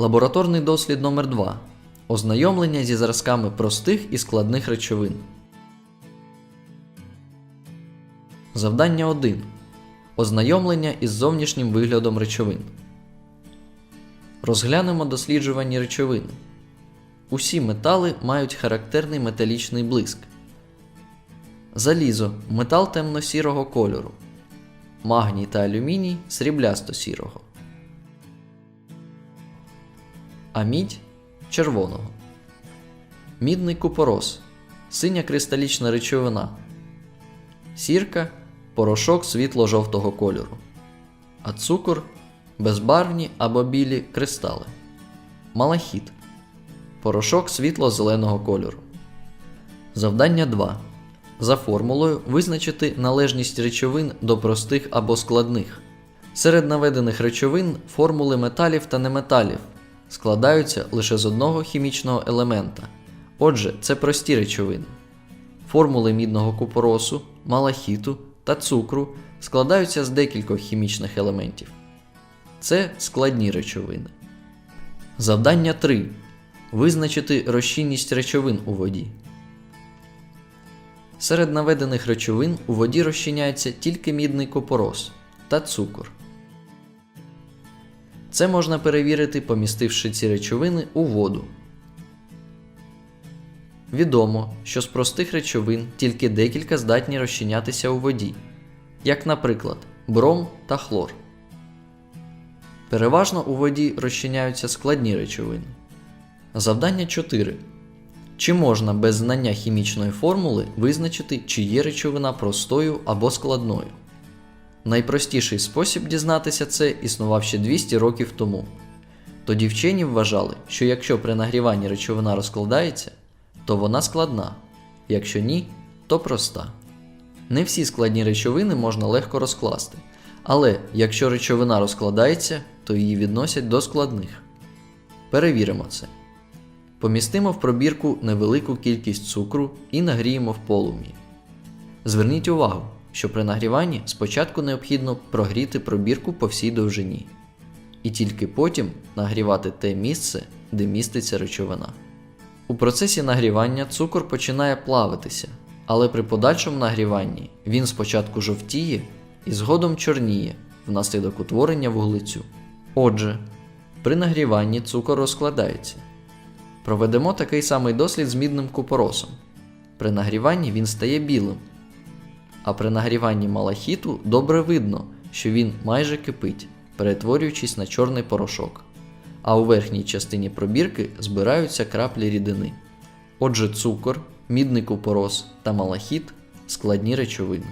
Лабораторний дослід номер 2 Ознайомлення зі зразками простих і складних речовин. Завдання 1. Ознайомлення із зовнішнім виглядом речовин. Розглянемо досліджувані речовини. Усі метали мають характерний металічний блиск. Залізо метал темно-сірого кольору. Магній та алюміній сріблясто-сірого. А мідь червоного. Мідний купорос синя кристалічна речовина. Сірка порошок світло-жовтого кольору. А цукор безбарвні або білі кристали. Малахіт порошок світло-зеленого кольору. Завдання 2. За формулою визначити належність речовин до простих або складних. Серед наведених речовин формули металів та неметалів складаються лише з одного хімічного елемента. Отже, це прості речовини. Формули мідного купоросу, малахіту та цукру складаються з декількох хімічних елементів. Це складні речовини. Завдання 3. Визначити розчинність речовин у воді. Серед наведених речовин у воді розчиняється тільки мідний купорос та цукор. Це можна перевірити, помістивши ці речовини у воду. Відомо, що з простих речовин тільки декілька здатні розчинятися у воді, як, наприклад, бром та хлор. Переважно у воді розчиняються складні речовини. Завдання 4. Чи можна без знання хімічної формули визначити, чи є речовина простою або складною? Найпростіший спосіб дізнатися це існував ще 200 років тому. Тоді вчені вважали, що якщо при нагріванні речовина розкладається, то вона складна, якщо ні, то проста. Не всі складні речовини можна легко розкласти, але якщо речовина розкладається, то її відносять до складних. Перевіримо це. Помістимо в пробірку невелику кількість цукру і нагріємо в полум'ї. Зверніть увагу, що при нагріванні спочатку необхідно прогріти пробірку по всій довжині, і тільки потім нагрівати те місце, де міститься речовина. У процесі нагрівання цукор починає плавитися, але при подальшому нагріванні він спочатку жовтіє і згодом чорніє внаслідок утворення вуглецю. Отже, при нагріванні цукор розкладається. Проведемо такий самий дослід з мідним купоросом. При нагріванні він стає білим, а при нагріванні малахіту добре видно, що він майже кипить, перетворюючись на чорний порошок. А у верхній частині пробірки збираються краплі рідини. Отже, цукор, мідний купорос та малахіт складні речовини.